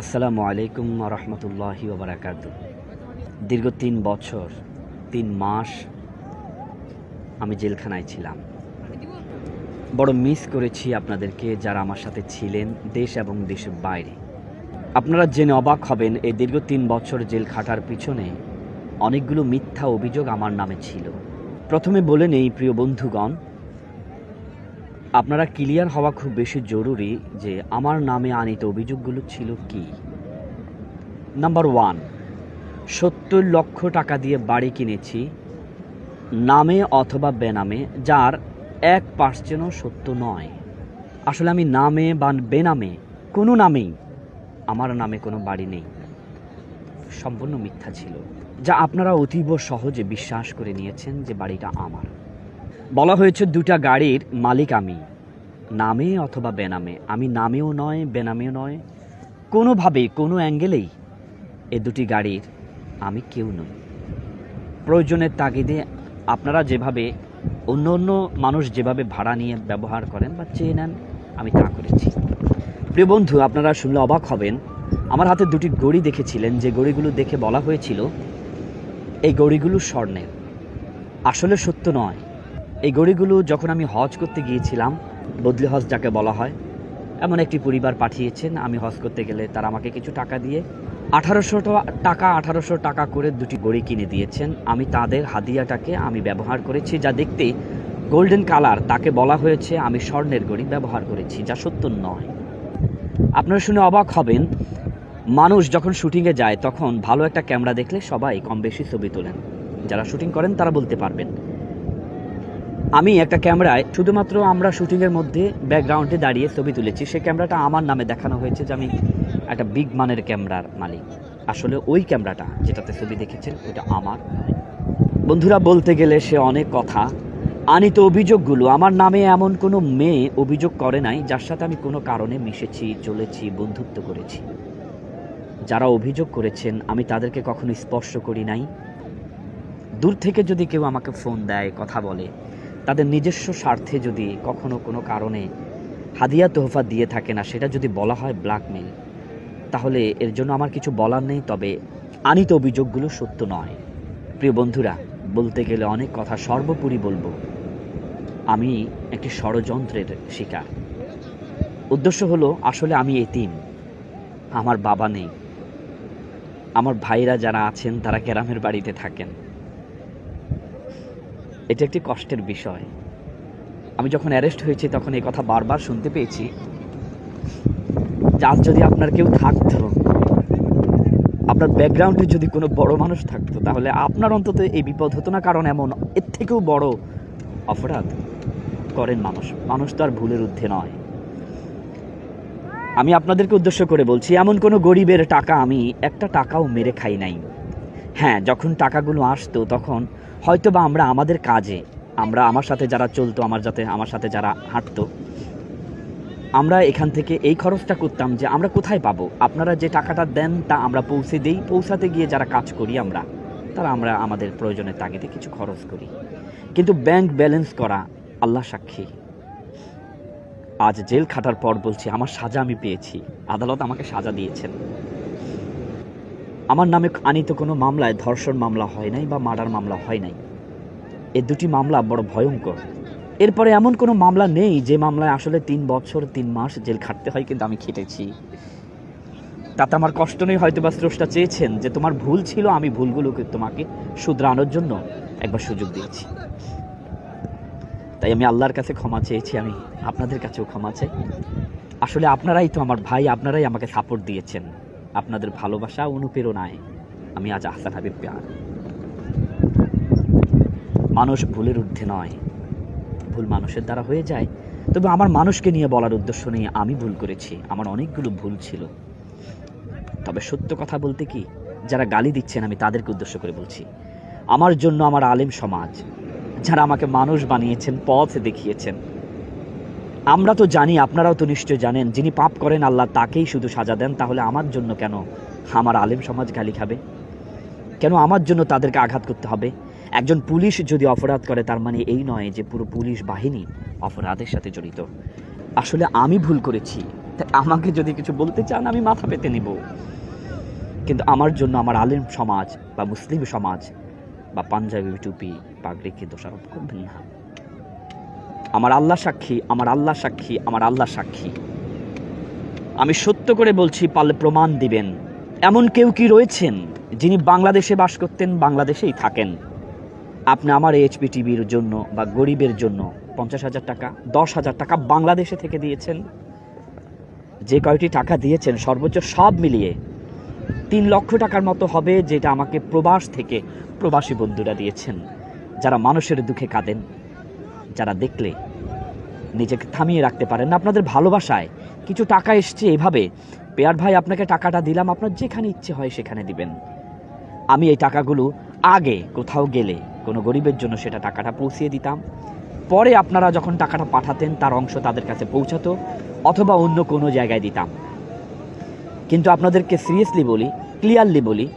আসসালামু আলাইকুম রহমতুল্লাহি ওবরাকাত দীর্ঘ তিন বছর, তিন মাস আমি জেলখানায় ছিলাম। বড় মিস করেছি আপনাদেরকে যারা আমার সাথে ছিলেন দেশ এবং দেশের বাইরে। আপনারা জেনে অবাক হবেন, এই দীর্ঘ তিন বছর জেল খাটার পিছনে অনেকগুলো মিথ্যা অভিযোগ আমার নামে ছিল। প্রথমে বলে নেই, প্রিয় বন্ধুগণ আপনারা ক্লিয়ার হওয়া খুব বেশি জরুরি যে আমার নামে আনিত অভিযোগগুলো ছিল কি? নাম্বার ওয়ান সত্তর লক্ষ টাকা দিয়ে বাড়ি কিনেছি, নামে অথবা বেনামে, যার এক পার্সেন্টও সত্য নয়। আসলে আমি নামে বা বেনামে, কোনো নামেই, আমার নামে কোনো বাড়ি নেই। সম্পূর্ণ মিথ্যা ছিল, যা আপনারা অতীব সহজে বিশ্বাস করে নিয়েছেন যে বাড়িটা আমার। বলা হয়েছে দুটা গাড়ির মালিক আমি। নামে অথবা বেনামে। আমি নামেও নয়, বেনামেও নয়, কোনোভাবেই, কোনো অ্যাঙ্গেলেই এ দুটি গাড়ির আমি কেউ নই। প্রয়োজনের তাগিদে আপনারা যেভাবে, অন্য অন্য মানুষ যেভাবে ভাড়া নিয়ে ব্যবহার করেন বা চেয়ে নেন, আমি তা করেছি। প্রিয় বন্ধু, আপনারা শুনলে অবাক হবেন, আমার হাতে দুটি গড়ি দেখেছিলেন, যে গড়িগুলো দেখে বলা হয়েছিল, এই গড়িগুলো স্বর্ণের। আসলে সত্য নয় এই গড়িগুলো যখন আমি হজ করতে গিয়েছিলাম, বদলি হজ যাকে বলা হয়, এমন একটি পরিবার পাঠিয়েছেন, আমি হজ করতে গেলে তারা আমাকে কিছু টাকা দিয়ে আঠারোশো টাকা আঠারোশো টাকা করে দুটি গড়ি কিনে দিয়েছেন। আমি তাদের হাদিয়াটাকে আমি ব্যবহার করেছি, যা দেখতে গোল্ডেন কালার তাকে বলা হয়েছে আমি স্বর্ণের গড়ি ব্যবহার করেছি, যা সত্য নয়। আপনারা শুনে অবাক হবেন, মানুষ যখন শুটিংয়ে যায়, তখন ভালো একটা ক্যামেরা দেখলে সবাই কম বেশি ছবি তোলেন। যারা শুটিং করেন, তারা বলতে পারবেন আমি একটা ক্যামেরায় শুধুমাত্র আমরা শুটিংয়ের মধ্যে ব্যাকগ্রাউন্ডে দাঁড়িয়ে ছবি তুলেছি। সেই ক্যামেরাটা আমার নামে দেখানো হয়েছে যে আমি একটা বিগ মানের ক্যামেরার মালিক। আসলে ওই ক্যামেরাটা যেটাতে ছবি দেখেছেন ওটা আমার। বন্ধুরা, বলতে গেলে সে অনেক কথা। আনিত অভিযোগগুলো, আমার নামে এমন কোনো মেয়ে অভিযোগ করে নাই, যার সাথে আমি কোনো কারণে মিশেছি, চলেছি, বন্ধুত্ব করেছি। যারা অভিযোগ করেছেন, আমি তাদেরকে কখনো স্পর্শ করি নাই। দূর থেকে যদি কেউ আমাকে ফোন দেয়, কথা বলে তাদের নিজস্ব স্বার্থে যদি কখনো কোনো কারণে হাদিয়া তোহফা দিয়ে থাকে না, সেটা যদি বলা হয় ব্ল্যাকমেল তাহলে এর জন্য আমার কিছু বলার নেই, তবে আনিত অভিযোগগুলো সত্য নয়। প্রিয় বন্ধুরা, বলতে গেলে অনেক কথা সর্বোপরি বলব। আমি একটি ষড়যন্ত্রের শিকার। উদ্দেশ্য হলো, আসলে আমি এতিম। আমার বাবা নেই। আমার ভাইরা যারা আছেন, তারা গ্রামের বাড়িতে থাকেন। এটা একটি কষ্টের বিষয়। আমি যখন অ্যারেস্ট হয়েছি, তখন এই কথা বারবার শুনতে পেয়েছি। যে আজ যদি আপনার কেউ থাকতো, আপনার ব্যাকগ্রাউন্ডে যদি কোনো বড় মানুষ থাকতো, তাহলে আপনার অন্তত এই বিপদ হতো না, কারণ এমন এর থেকেও বড় অপরাধ করেন মানুষ। মানুষ তো আর ভুলের ঊর্ধ্বে নয়। আমি আপনাদেরকে উদ্দেশ্য করে বলছি, এমন কোনো গরিবের টাকা আমি, একটা টাকাও মেরে খাই নাই। হ্যাঁ যখন টাকাগুলো আসতো তখন হয়তো বা আমরা আমাদের কাজে, আমরা আমার সাথে যারা চলতো, আমার যাতে আমার সাথে যারা হাঁটতো, আমরা এখান থেকে এই খরচটা করতাম যে আমরা কোথায় পাবো? আপনারা যে টাকাটা দেন তা আমরা পৌঁছে দিই, পৌঁছাতে গিয়ে যারা কাজ করি আমরা, তারা আমরা আমাদের প্রয়োজনের তাগিদে কিছু খরচ করি। কিন্তু ব্যাংক ব্যালেন্স করা আল্লাহ সাক্ষী। আজ জেল খাটার পর বলছি, আমার সাজা আমি পেয়েছি। আদালত আমাকে সাজা দিয়েছেন। আমার নামে আনিত কোনো মামলায় ধর্ষণ মামলা হয় নাই বা মার্ডার মামলা হয় নাই। এ দুটি মামলা বড় ভয়ঙ্কর। এরপরে এমন কোনো মামলা নেই যে মামলায় আসলে তিন বছর, তিন মাস জেল খাটতে হয় কিন্তু আমি খেটেছি। তাতে আমার কষ্ট নেই হয়তো বা স্রষ্টা চেয়েছেন যে তোমার ভুল ছিল, আমি ভুলগুলোকে তোমাকে শুধরানোর জন্য একবার সুযোগ দিয়েছি। তাই আমি আল্লাহর কাছে ক্ষমা চেয়েছি, আমি আপনাদের কাছেও ক্ষমা চাই। আসলে আপনারাই তো আমার ভাই, আপনারাই আমাকে সাপোর্ট দিয়েছেন। আপনাদের ভালোবাসা অনুপ্রেরণায় আমি আজ আহসান হাবিব পেয়ার। মানুষ ভুলের ঊর্ধ্বে নয়, ভুল মানুষের দ্বারা হয়ে যায়। তবে আমার মানুষকে নিয়ে বলার উদ্দেশ্য নেই আমি ভুল করেছি, আমার অনেকগুলো ভুল ছিল। তবে সত্য কথা বলতে কি, যারা গালি দিচ্ছেন আমি তাদেরকে উদ্দেশ্য করে বলছি। আমার জন্য আমার আলেম সমাজ, যারা আমাকে মানুষ বানিয়েছেন, পথ দেখিয়েছেন আমরা তো জানি, আপনারাও তো নিশ্চয় জানেন, যিনি পাপ করেন আল্লাহ তাকেই শুধু সাজা দেন, তাহলে আমার জন্য কেন আমার আলেম সমাজ গালি খাবে? কেন আমার জন্য তাদেরকে আঘাত করতে হবে? একজন পুলিশ যদি অপরাধ করে, তার মানে এই নয় যে পুরো পুলিশ বাহিনী অপরাধের সাথে জড়িত। আসলে আমি ভুল করেছি, তাই আমাকে যদি কিছু বলতে চান, আমি মাথা পেতে নিব। কিন্তু আমার জন্য আমার আলিম সমাজ বা মুসলিম সমাজ বা পাঞ্জাবি টুপি পাগড়িকে দোষারোপ করবেন না। আমার আল্লাহ সাক্ষী, আমার আল্লাহ সাক্ষী, আমার আল্লাহ সাক্ষী। আমি সত্য করে বলছি পারলে প্রমাণ দিবেন। এমন কেউ কি রয়েছেন যিনি বাংলাদেশে বাস করতেন, বাংলাদেশেই থাকেন? আপনি আমার এইচপি টিভির জন্য বা গরিবের জন্য পঞ্চাশ হাজার টাকা, দশ হাজার টাকা বাংলাদেশে থেকে দিয়েছেন? যে কয়টি টাকা দিয়েছেন, সর্বোচ্চ সব মিলিয়ে তিন লক্ষ টাকার মতো হবে যেটা আমাকে প্রবাস থেকে প্রবাসী বন্ধুরা দিয়েছেন। যারা মানুষের দুঃখে কাঁদেন, যারা দেখলে নিজেকে থামিয়ে রাখতে পারেন না আপনাদের ভালোবাসায়। কিছু টাকা এসছে এভাবে। পেয়ার ভাই, আপনাকে টাকাটা দিলাম, আপনার যেখানে ইচ্ছে হয় সেখানে দিবেন। আমি এই টাকাগুলো আগে কোথাও গেলে, কোনো গরিবের জন্য সেটা টাকাটা পৌঁছিয়ে দিতাম। পরে আপনারা যখন টাকাটা পাঠাতেন, তার অংশ তাদের কাছে পৌঁছাতো, অথবা অন্য কোনো জায়গায় দিতাম। কিন্তু আপনাদেরকে সিরিয়াসলি বলি ক্লিয়ারলি বলি,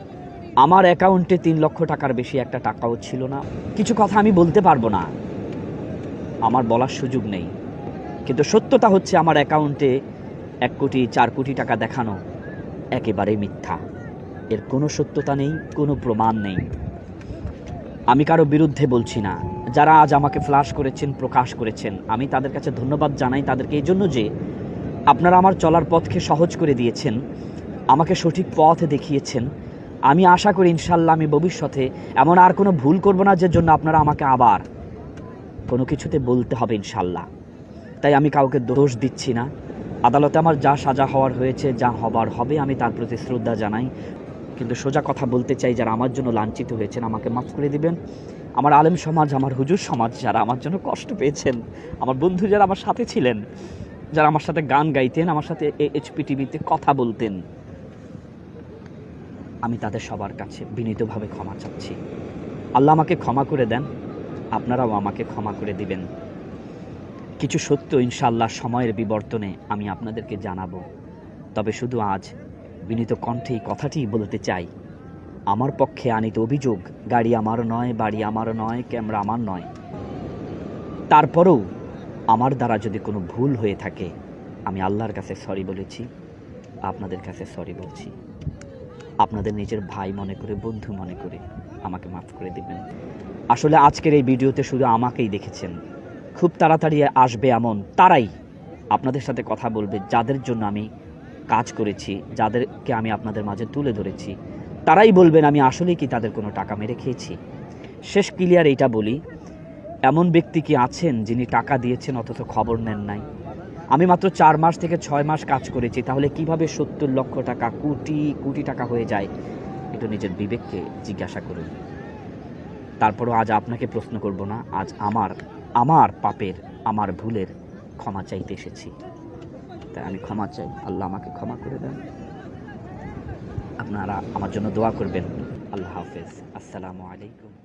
আমার অ্যাকাউন্টে তিন লক্ষ টাকার বেশি একটা টাকাও ছিল না। কিছু কথা আমি বলতে পারব না। আমার বলার সুযোগ নেই। কিন্তু সত্যতা হচ্ছে আমার অ্যাকাউন্টে এক কোটি, চার কোটি টাকা দেখানো একেবারে মিথ্যা। এর কোনো সত্যতা নেই, কোনো প্রমাণ নেই। আমি কারও বিরুদ্ধে বলছি না। যারা আজ আমাকে ফ্লাশ করেছেন, প্রকাশ করেছেন, আমি তাদের কাছে ধন্যবাদ জানাই তাদেরকে এই জন্য যে আপনারা আমার চলার পথকে সহজ করে দিয়েছেন, আমাকে সঠিক পথ দেখিয়েছেন। আমি আশা করি ইনশাল্লাহ আমি ভবিষ্যতে এমন আর কোনো ভুল করব না, যে জন্য আপনারা আমাকে আবার কোনো কিছুতে বলতে হবে ইনশাল্লাহ তাই আমি কাউকে দোষ দিচ্ছি না। আদালতে আমার যা সাজা হওয়ার হয়েছে, যা হবার হবে, আমি তার প্রতি শ্রদ্ধা জানাই। কিন্তু সোজা কথা বলতে চাই, যারা আমার জন্য লাঞ্ছিত হয়েছেন, আমাকে মাফ করে দিবেন। আমার আলেম সমাজ, আমার হুজুর সমাজ, যারা আমার জন্য কষ্ট পেয়েছেন, আমার বন্ধু যারা আমার সাথে ছিলেন, যারা আমার সাথে গান গাইতেন, আমার সাথে এইচপি টিভিতে কথা বলতেন, আমি তাদের সবার কাছে বিনীতভাবে ক্ষমা চাচ্ছি। আল্লাহ আমাকে ক্ষমা করে দেন, আপনারাও আমাকে ক্ষমা করে দিবেন। কিছু সত্য ইনশাল্লাহ সময়ের বিবর্তনে আমি আপনাদেরকে জানাব। তবে শুধু আজ বিনীত কণ্ঠে এই কথাটিই বলতে চাই। আমার পক্ষে আনিত অভিযোগ, গাড়ি আমার নয়, বাড়ি আমার নয়, ক্যামেরা আমার নয়। তারপরেও আমার দ্বারা যদি কোনো ভুল হয়ে থাকে, আমি আল্লাহর কাছে সরি বলেছি, আপনাদের কাছে সরি বলছি। আপনাদের নিজের ভাই মনে করে, বন্ধু মনে করে আমাকে মাফ করে দিবেন। আসলে আজকের এই ভিডিওতে শুধু আমাকেই দেখেছেন। খুব তাড়াতাড়ি আসবে এমন। তারাই আপনাদের সাথে কথা বলবে, যাদের জন্য আমি কাজ করেছি, যাদেরকে আমি আপনাদের মাঝে তুলে ধরেছি। তারাই বলবেন, আমি আসলে কি তাদের কোনো টাকা মেরে খেয়েছি? শেষ ক্লিয়ার এইটা বলি, এমন ব্যক্তি কি আছেন যিনি টাকা দিয়েছেন অথচ খবর নেন নাই? আমি মাত্র চার মাস থেকে ছয় মাস কাজ করেছি, তাহলে কীভাবে সত্তর লক্ষ টাকা, কোটি কোটি টাকা হয়ে যায়? একটু নিজের বিবেককে জিজ্ঞাসা করুন। তারপরও আজ আপনাকে প্রশ্ন করব না, আজ আমার আমার পাপের, আমার ভুলের ক্ষমা চাইতে এসেছি। তাই আমি ক্ষমা চাই। আল্লাহ আমাকে ক্ষমা করে দেন। আপনারা আমার জন্য দোয়া করবেন। আল্লাহ হাফেজ। আসসালামু আলাইকুম।